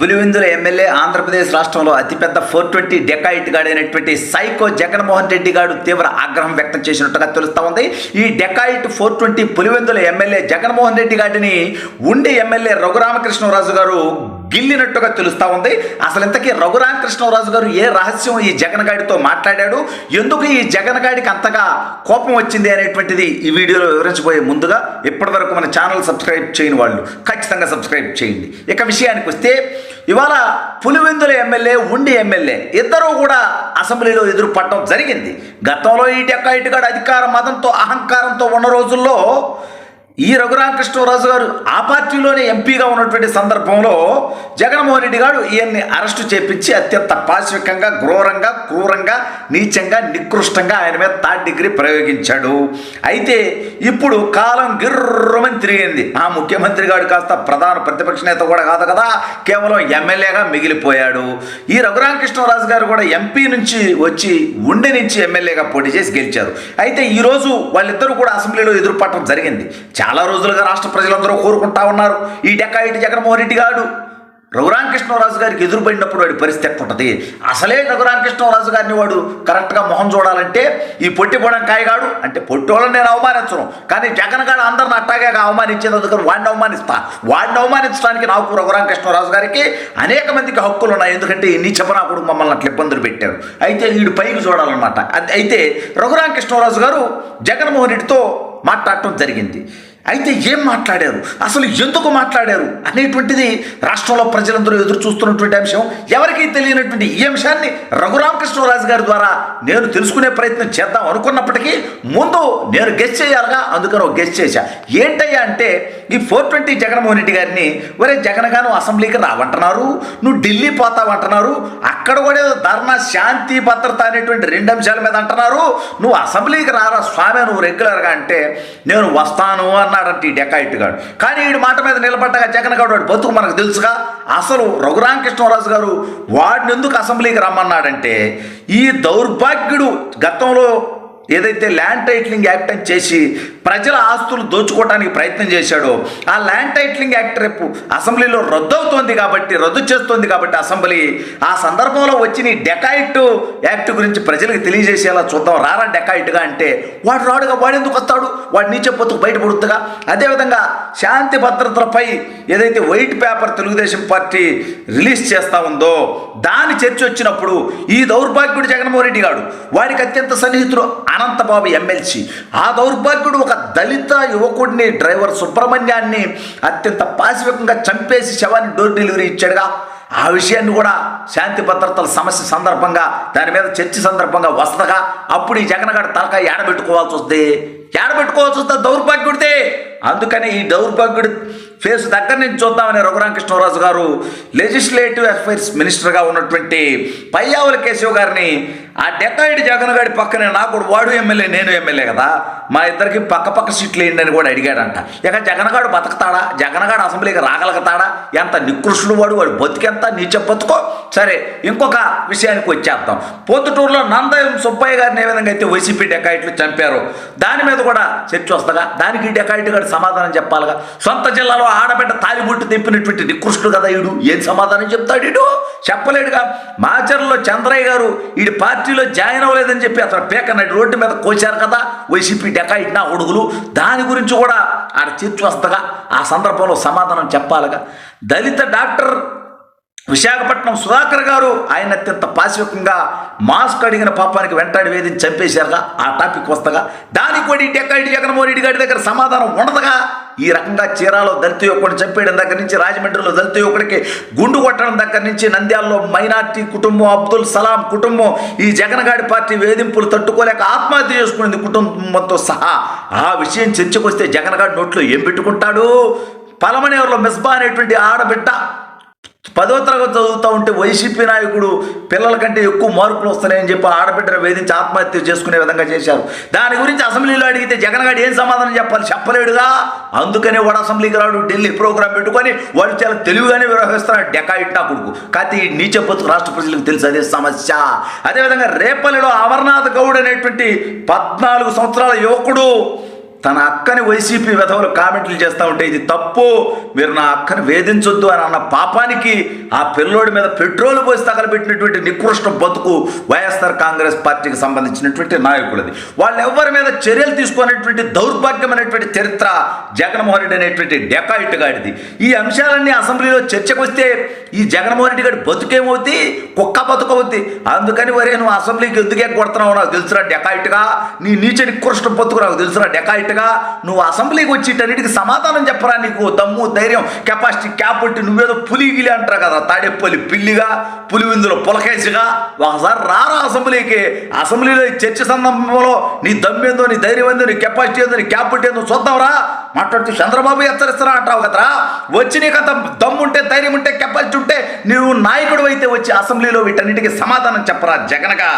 Pulivendula MLA Andhra Pradesh రాష్ట్రంలో అతిపెద్ద four twenty dacoit గాడైనటువంటి సైకో జగన్మోహన్ రెడ్డి గారు తీవ్ర ఆగ్రహం వ్యక్తం చేసినట్టుగా తెలుస్తూ ఉంది. ఈ dacoit four twenty Pulivendula MLA Jaganmohan Reddy గారిని ఉండి ఎమ్మెల్యే రఘురామకృష్ణరాజు గారు గిల్లినట్టుగా తెలుస్తూ ఉంది. అసలు ఇంతకీ రఘురామకృష్ణరాజు గారు ఏ రహస్యం ఈ జగన్ గాడితో మాట్లాడాడు? ఎందుకు ఈ జగన్ గాడికి అంతగా కోపం వచ్చింది అనేటువంటిది ఈ వీడియోలో వివరించబోయే ముందుగా ఇప్పటివరకు మన ఛానల్ సబ్స్క్రైబ్ చేయని వాళ్ళు ఖచ్చితంగా సబ్స్క్రైబ్ చేయండి. ఇక విషయానికి వస్తే ఇవాళ పులివెందుల ఎమ్మెల్యే ఉండి ఎమ్మెల్యే ఇద్దరూ కూడా అసెంబ్లీలో ఎదురుపడటం జరిగింది. గతంలో ఇటు యొక్క ఇటుగాడు అధికార మతంతో అహంకారంతో ఉన్న రోజుల్లో ఈ రఘురామకృష్ణరాజు గారు ఆ పార్టీలోనే ఎంపీగా ఉన్నటువంటి సందర్భంలో జగన్మోహన్ రెడ్డి గారు ఈయన్ని అరెస్టు చేపించి అత్యంత పాశవికంగా ఘోరంగా క్రూరంగా నీచంగా నికృష్టంగా ఆయన మీద థర్డ్ డిగ్రీ ప్రయోగించాడు. అయితే ఇప్పుడు కాలం గిర్రమని తిరిగింది. ఆ ముఖ్యమంత్రి గారు కాస్త ప్రధాన ప్రతిపక్ష నేత కూడా కాదు కదా కేవలం ఎమ్మెల్యేగా మిగిలిపోయాడు. ఈ రఘురామకృష్ణరాజు గారు కూడా ఎంపీ నుంచి వచ్చి ఉండి నుంచి ఎమ్మెల్యేగా పోటీ చేసి గెలిచారు. అయితే ఈరోజు వాళ్ళిద్దరూ కూడా అసెంబ్లీలో ఎదురుపడటం జరిగింది. చాలా చాలా రోజులుగా రాష్ట్ర ప్రజలందరూ కోరుకుంటా ఉన్నారు. ఈ డెకాయిటి జగన్మోహన్ రెడ్డి గారు రఘురామకృష్ణరాజు గారికి ఎదురుపడినప్పుడు వాడి పరిస్థితి ఎట్టుంటుంది అసలే రఘురామకృష్ణరాజు గారిని వాడు కరెక్ట్గా మొహం చూడాలంటే ఈ పొట్టి పొడం కాయగాడు అంటే పొట్టి వాళ్ళని నేను అవమానించను. కానీ జగన్ గారు అందరిని అట్టాగే అవమానించేది అందుకని వాడిని అవమానిస్తా. వాడిని అవమానించడానికి నాకు రఘురామకృష్ణరాజు గారికి అనేక మందికి హక్కులు ఉన్నాయి. ఎందుకంటే ఈ నీచపనాకుడు మమ్మల్ని అట్లా ఇబ్బందులు పెట్టారు. అయితే వీడు పైకి చూడాలన్నమాట. అయితే రఘురామకృష్ణరాజు గారు జగన్మోహన్ రెడ్డితో మాట్లాడటం జరిగింది. అయితే ఏం మాట్లాడారు? అసలు ఎందుకు మాట్లాడారు? అనేటువంటిది రాష్ట్రంలో ప్రజలందరూ ఎదురు చూస్తున్నటువంటి అంశం. ఎవరికీ తెలియనటువంటి ఈ అంశాన్ని రఘురామకృష్ణరాజు గారి ద్వారా నేను తెలుసుకునే ప్రయత్నం చేద్దాం అనుకున్నప్పటికీ ముందు నేను గెస్ట్ చేయాలిగా అందుకని ఒక గెస్ట్ చేశా. ఏంటయ్యా అంటే ఈ ఫోర్ ట్వంటీ జగన్మోహన్ రెడ్డి గారిని ఒరే జగన్ గారు అసెంబ్లీకి రావంటున్నారు నువ్వు ఢిల్లీ పోతావంటున్నారు అక్కడ కూడా ధర్నా శాంతి భద్రత అనేటువంటి రెండు అంశాల మీద అంటున్నారు నువ్వు అసెంబ్లీకి రారా స్వామి నువ్వు రెగ్యులర్గా అంటే నేను వస్తాను అని అన్నాడంటే ఈ డెకాయిట్ గాడు. కానీ వీడి మాట మీద నిలబడ్డగా జగన్ గౌడ్ వాడు బతుకు మనకు తెలుసుగా? అసలు రఘురామకృష్ణరాజు గారు వాడిని ఎందుకు అసెంబ్లీకి రమ్మన్నాడంటే ఈ దౌర్భాగ్యుడు గతంలో ఏదైతే ల్యాండ్ టైటిలింగ్ యాక్ట్ అని చేసి ప్రజల ఆస్తులు దోచుకోవడానికి ప్రయత్నం చేశాడో ఆ ల్యాండ్ టైటిలింగ్ యాక్ట్ రేపు అసెంబ్లీలో రద్దు అవుతోంది కాబట్టి రద్దు చేస్తోంది కాబట్టి అసెంబ్లీ ఆ సందర్భంలో వచ్చిన ఈ డెకాయిట్ యాక్ట్ గురించి ప్రజలకు తెలియజేసేలా చూద్దాం. రారా డెకాయిట్గా అంటే వాడు రాడుగా వాడు ఎందుకు వస్తాడు? వాడు నీచే పొత్తుకు బయటపడుతుగా అదేవిధంగా శాంతి భద్రతలపై ఏదైతే white paper Telugu Desam party release చేస్తూ ఉందో దాని చర్చ వచ్చినప్పుడు ఈ దౌర్భాగ్యుడు జగన్మోహన్ రెడ్డి గాడు వాడికి అత్యంత సన్నిహితుడు అనంతబాబు ఎమ్మెల్సీ. ఆ దౌర్భాగ్యుడు ఒక దళిత యువకుడిని డ్రైవర్ సుబ్రహ్మణ్యాన్ని అత్యంత పాశవికంగా చంపేసి శవాన్ని డోర్ డెలివరీ ఇచ్చాడుగా. ఆ విషయాన్ని కూడా శాంతి భద్రతల సమస్య సందర్భంగా దాని మీద చర్చ సందర్భంగా వస్తగా అప్పుడు ఈ జగన్ తలకాయ ఏడబెట్టుకోవాల్సి వస్తుంది ఏడబెట్టుకోవాల్సి వస్తుంది దౌర్భాగ్యుడితే అందుకని ఈ దౌర్భాగ్యుడు ఫేస్ దగ్గర నుంచి చూద్దామని రఘురామకృష్ణరాజు గారు లెజిస్లేటివ్ అఫైర్స్ మినిస్టర్గా ఉన్నటువంటి పయ్యావుల కేశవ్ గారిని ఆ డెకాయిడ్ జగన్ గారి పక్కనే నాకు కూడా వాడు ఎమ్మెల్యే నేను ఎమ్మెల్యే కదా? మా ఇద్దరికి పక్క పక్క సీట్లు వేయండి అని కూడా అడిగాడంట. ఇక జగన్గాడు బతకతాడా? జగన్గాడు అసెంబ్లీకి రాగలుగుతాడా? ఎంత నికృష్ణుడు వాడు? వాడు బతికెంత నీచ బతుకో. సరే ఇంకొక విషయానికి వచ్చేద్దాం. పొద్దుటూరులో నందయం సుబ్బయ్య గారిని ఏ విధంగా అయితే వైసీపీ డెకాయిట్లు చంపారు దాని మీద కూడా చర్చ వస్తుందా? దానికి డెకాయిట్ గారు సమాధానం చెప్పాలిగా? సొంత జిల్లాలో ఆడబిడ్డ తాలిబొట్టు తెప్పినటువంటి నికృష్ణుడు కదా ఈడు? ఏం సమాధానం చెప్తాడు ఈడు? చెప్పలేడుగా. మాచర్లో చంద్రయ్య గారు ఈడి పార్టీలో జాయిన్ అవ్వలేదని చెప్పి అతను పేకన్నాడు రోడ్డు మీద కోచారు కదా? వైసీపీ డెకాయిట్ నా ఉడుగులు దాని గురించి కూడా ఆడ చర్చ వస్తగా ఆ సందర్భంలో సమాధానం చెప్పాలిగా. దళిత డాక్టర్ విశాఖపట్నం సుధాకర్ గారు ఆయన అత్యంత పాశవికంగా మాస్క్ అడిగిన పాపానికి వెంటాడి వేధించి చంపేశారుగా. ఆ టాపిక్ వస్తగా. దానికి కూడా ఈ డెక్కాయిటి జగన్మోహన్ రెడ్డి గారి దగ్గర సమాధానం ఉండదుగా. ఈ రకంగా చీరాలో దళిత యువకుడిని చంపేయడం దగ్గర నుంచి రాజమండ్రిలో దళిత యువకుడికి గుండు కొట్టడం దగ్గర నుంచి నంద్యాలలో మైనార్టీ కుటుంబం అబ్దుల్ సలాం కుటుంబం ఈ జగన్గాడి పార్టీ వేధింపులు తట్టుకోలేక ఆత్మహత్య చేసుకునేది కుటుంబంతో సహా. ఆ విషయం చర్చకు వస్తే జగన్గాడి నోట్లో ఏం పెట్టుకుంటాడు? పలమనేరులో మిస్బా అనేటువంటి ఆడబిడ్డ పదో తరగతి చదువుతూ ఉంటే వైసీపీ నాయకుడు పిల్లల కంటే ఎక్కువ మార్కులు వస్తున్నాయని చెప్పి ఆడబిడ్డను వేధించి ఆత్మహత్య చేసుకునే విధంగా చేశారు. దాని గురించి అసెంబ్లీలో అడిగితే జగన్ గారు ఏం సమాధానం చెప్పాలి చెప్పలేడుగా? అందుకనే వాడు అసెంబ్లీకి రాడు ఢిల్లీ ప్రోగ్రాం పెట్టుకొని వాడు చాలా తెలివిగానే వ్యవహరిస్తున్నాడు. డెకాయిట్ నా కొడుకు. కాకపోతే ఈ నీచ బతుకు రాష్ట్ర ప్రజలకు తెలుసు అదే సమస్య. అదేవిధంగా రేపల్లిలో అమర్నాథ్ గౌడ్ అనేటువంటి పద్నాలుగు సంవత్సరాల యువకుడు తన అక్కని వైసీపీ విధవులు కామెంట్లు చేస్తూ ఉంటే ఇది తప్పు. మీరు నా అక్కను వేధించొద్దు అని అన్న పాపానికి ఆ పిల్లోడి మీద పెట్రోల్ పోసి తగలబెట్టినటువంటి నికృష్ట బతుకు వైఎస్ఆర్ కాంగ్రెస్ పార్టీకి సంబంధించినటువంటి నాయకులది. వాళ్ళు ఎవరి మీద చర్యలు తీసుకునేటువంటి దౌర్భాగ్యమైనటువంటి చరిత్ర జగన్మోహన్ రెడ్డి అనేటువంటి డెకాయిట్ గాడిది. ఈ అంశాలన్నీ అసెంబ్లీలో చర్చకు వస్తే ఈ జగన్మోహన్ రెడ్డి గారి బతుకేమవుద్ది? కుక్క బతుకవుద్ది. అందుకని వరే నువ్వు అసెంబ్లీకి ఎందుకే కొడుతున్నావు నాకు తెలుసురా డెకాయిట్గా. నీ నీచ నికృష్ట బతుకు నాకు తెలుసురా డెకాయిట్గా. నువ్వు అసెంబ్లీకి వచ్చి ఇటన్నిటికి సమాధానం చెప్పరా నీకు దమ్ము ధైర్యం కెపాసిటీ క్యాపట్టి నువ్వేదో పులిగిలి అంటారు కదా తాడేపల్లి పిల్లిగా పులివిందులో పులకేసిగా ఒకసారి రారా అసెంబ్లీకి. అసెంబ్లీలో చర్చ సందర్భంలో నీ దమ్మేందో నీ ధైర్యం ఏందో నీ కెపాసిటీ ఏందో నీ క్యాపిటీ ఏందో చూద్దాంరా మాట్లాడుతూ చంద్రబాబు హెచ్చరిస్తారా అంటావు కదరా? వచ్చి నీకు అంత దమ్ముంటే ధైర్యం ఉంటే కెపాసిటీ ఉంటే నువ్వు నాయకుడు అయితే వచ్చి అసెంబ్లీలో వీటన్నిటికీ సమాధానం చెప్పరా జగనగా.